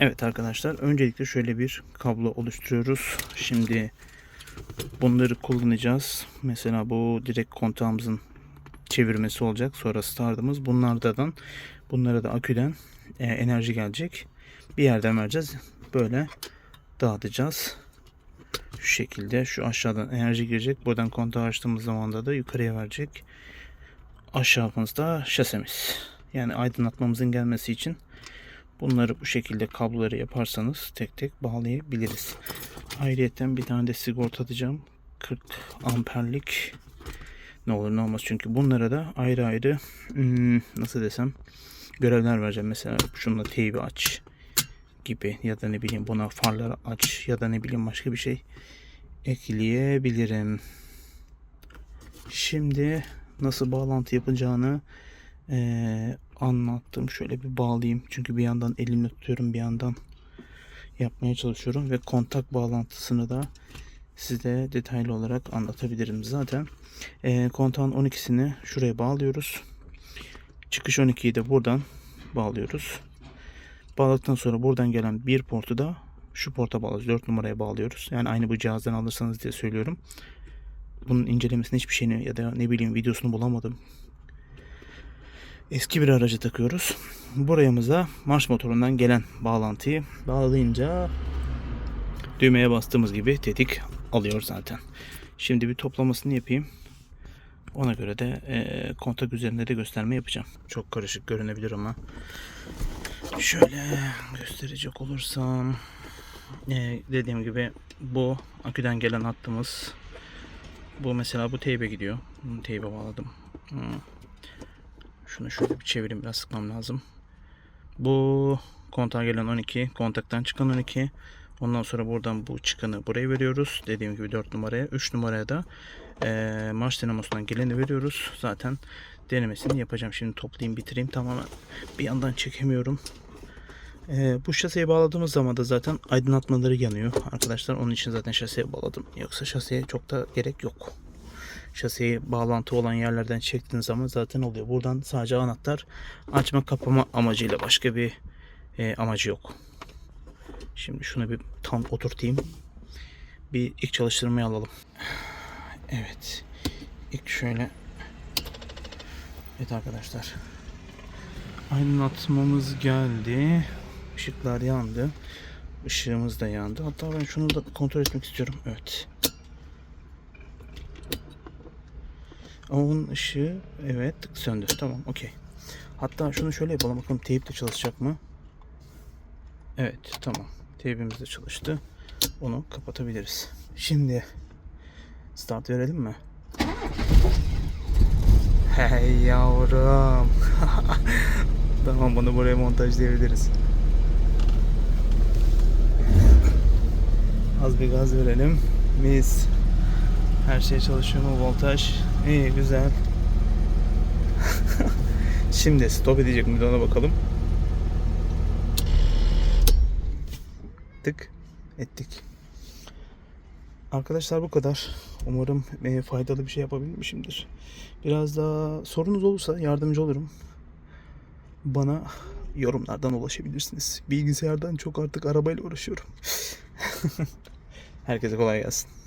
Evet arkadaşlar öncelikle şöyle bir kablo oluşturuyoruz. Şimdi bunları kullanacağız. Mesela bu direkt kontağımızın çevirmesi olacak. Sonra startımız. Bunlardan bunlara da aküden e, enerji gelecek. Bir yerden vereceğiz. Böyle dağıtacağız. Şu şekilde şu aşağıdan enerji girecek. Buradan kontağı açtığımız zaman da yukarıya verecek. Aşağımızda şasemiz. Yani aydınlatmamızın gelmesi için Bunları bu şekilde kabloları yaparsanız tek tek bağlayabiliriz. Ayrıyeten bir tane de sigorta atacağım. 40 amperlik ne olur ne olmaz. Çünkü bunlara da ayrı ayrı hmm, nasıl desem görevler vereceğim. Mesela şununla teybi aç gibi ya da ne bileyim buna farları aç ya da ne bileyim başka bir şey ekleyebilirim. Şimdi nasıl bağlantı yapacağını anlattım. Şöyle bir bağlayayım. Çünkü bir yandan elimle tutuyorum bir yandan yapmaya çalışıyorum ve kontak bağlantısını da size detaylı olarak anlatabilirim zaten. Eee kontağın 12'sini şuraya bağlıyoruz. Çıkış 12'yi de buradan bağlıyoruz. Bağladıktan sonra buradan gelen bir portu da şu porta bağlıyoruz. 4 numaraya bağlıyoruz. Yani aynı bu cihazdan alırsanız diye söylüyorum. Bunun incelemesini hiçbir şeyini ya da ne bileyim videosunu bulamadım. Eski bir aracı takıyoruz. Burayımıza marş motorundan gelen bağlantıyı bağlayınca düğmeye bastığımız gibi tetik alıyor zaten. Şimdi bir toplamasını yapayım. Ona göre de e, kontak üzerinde de gösterme yapacağım. Çok karışık görünebilir ama şöyle gösterecek olursam e, dediğim gibi bu aküden gelen hattımız bu mesela bu teybe gidiyor. Bunu teybe bağladım. Hmm. Şunu şöyle bir çevireyim biraz sıkmam lazım. Bu kontağa gelen 12, kontaktan çıkan 12. Ondan sonra buradan bu çıkanı buraya veriyoruz. Dediğim gibi 4 numaraya. 3 numaraya da eee marş dinamosundan geleni veriyoruz. Zaten denemesini yapacağım. Şimdi toplayayım bitireyim. Tamamen bir yandan çekemiyorum. Eee, bu şaseye bağladığımız zaman da zaten aydınlatmaları yanıyor. Arkadaşlar onun için zaten şaseye bağladım. Yoksa şaseye çok da gerek yok şaseye bağlantı olan yerlerden çektiğiniz zaman zaten oluyor. Buradan sadece anahtar açma kapama amacıyla başka bir e, amacı yok. Şimdi şunu bir tam oturtayım. Bir ilk çalıştırmayı alalım. Evet. İlk şöyle Evet arkadaşlar. Aydınlatmamız geldi. Işıklar yandı. Işığımız da yandı. Hatta ben şunu da kontrol etmek istiyorum. Evet. Bunun ışığı evet söndü. Tamam okey. Hatta şunu şöyle yapalım bakalım teyp de çalışacak mı? Evet tamam. Teybimiz de çalıştı. Onu kapatabiliriz. Şimdi start verelim mi? Hey yavrum. tamam bunu buraya montajlayabiliriz. Az bir gaz verelim. Mis. Her şey çalışıyor mu? Voltaj. İyi güzel. Şimdi stop edecek mi ona bakalım. Tık ettik. Arkadaşlar bu kadar. Umarım e, faydalı bir şey yapabilmişimdir. Biraz daha sorunuz olursa yardımcı olurum. Bana yorumlardan ulaşabilirsiniz. Bilgisayardan çok artık arabayla uğraşıyorum. Herkese kolay gelsin.